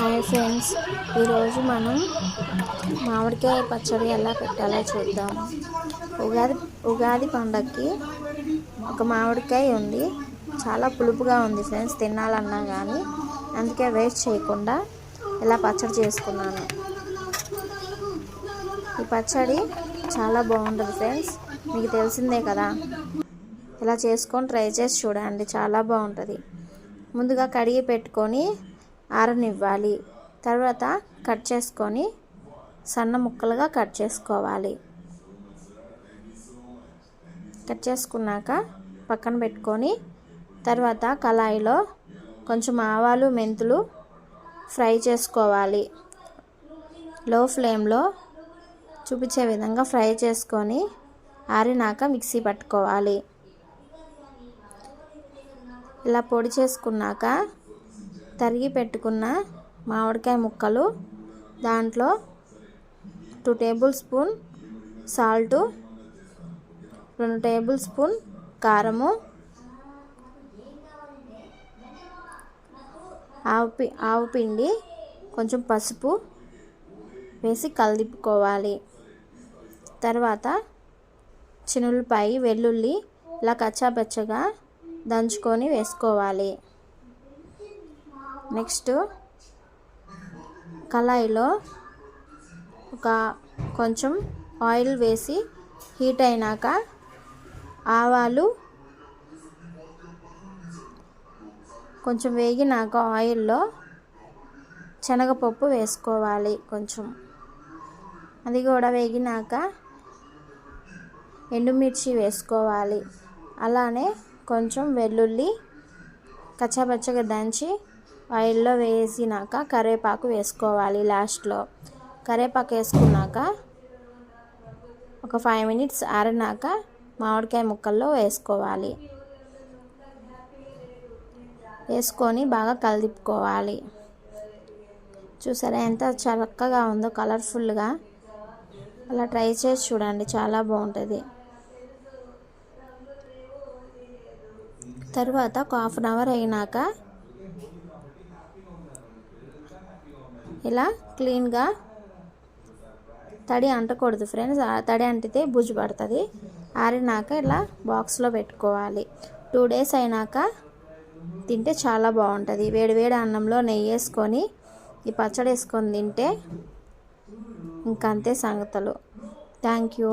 Hi friends. ఈరోజు మనం మామిడికాయ పచ్చడి ఎలా పెట్టాలో చూద్దాం. ఉగాది ఉగాది పండగకి ఒక మామిడికాయ ఉంది. చాలా పులుపుగా ఉంది ఫ్రెండ్స్ తినాలన్నా కానీ అందుకే వేస్ట్ చేయకుండా ఇలా పచ్చడి చేసుకున్నాను. ఈ పచ్చడి చాలా బాగుంటుంది ఫ్రెండ్స్. మీకు తెలిసిందే కదా. ఇలా చేసుకొని ట్రై చేసి చూడండి చాలా బాగుంటుంది. ముందుగా కడిగి పెట్టుకొని ఆరనివ్వాలి. తర్వాత కట్ చేసుకొని సన్న ముక్కలుగా కట్ చేసుకోవాలి. కట్ చేసుకున్నాక పక్కన పెట్టుకొని తర్వాత కళాయిలో కొంచెం ఆవాలు మెంతులు ఫ్రై చేసుకోవాలి. లో ఫ్లేమ్లో చూపించే విధంగా ఫ్రై చేసుకొని ఆరినాక మిక్సీ పట్టుకోవాలి. ఇలా పొడి చేసుకున్నాక తరిగి పెట్టుకున్న మామిడికాయ ముక్కలు దాంట్లో టూ టేబుల్ స్పూన్ సాల్టు రెండు టేబుల్ స్పూన్ కారము ఆవు పి ఆవు పిండి కొంచెం పసుపు వేసి కలిపుకోవాలి తర్వాత చినులపై వెల్లుల్లి ఇలా కచ్చాపచ్చగా దంచుకొని వేసుకోవాలి. నెక్స్ట్ కళాయిలో ఒక కొంచెం ఆయిల్ వేసి హీట్ అయినాక ఆవాలు కొంచెం వేగినాక ఆయిల్లో శనగపప్పు వేసుకోవాలి కొంచెం. అది కూడా వేగినాక ఎండుమిర్చి వేసుకోవాలి. అలానే కొంచెం వెల్లుల్లి కచ్చాపచ్చగా దంచి ఆయిల్లో వేసినాక కరివేపాకు వేసుకోవాలి లాస్ట్లో. కరివేపాకు వేసుకున్నాక ఒక ఫైవ్ మినిట్స్ ఆరినాక మామిడికాయ ముక్కల్లో వేసుకోవాలి. వేసుకొని బాగా కలిపుకోవాలి చూసారా ఎంత చక్కగా ఉందో కలర్ఫుల్గా. అలా ట్రై చేసి చూడండి చాలా బాగుంటుంది. తర్వాత ఒక హాఫ్ అన్ అవర్ అయినాక ఇలా క్లీన్గా తడి అంటకూడదు ఫ్రెండ్స్. తడి అంటితే బుజ్జు పడుతుంది. ఆరినాక ఇలా బాక్స్లో పెట్టుకోవాలి. టూ డేస్ అయినాక తింటే చాలా బాగుంటుంది. వేడి వేడి అన్నంలో నెయ్యి వేసుకొని ఈ పచ్చడి వేసుకొని తింటే ఇంకంతే సంగతులు. Thank you.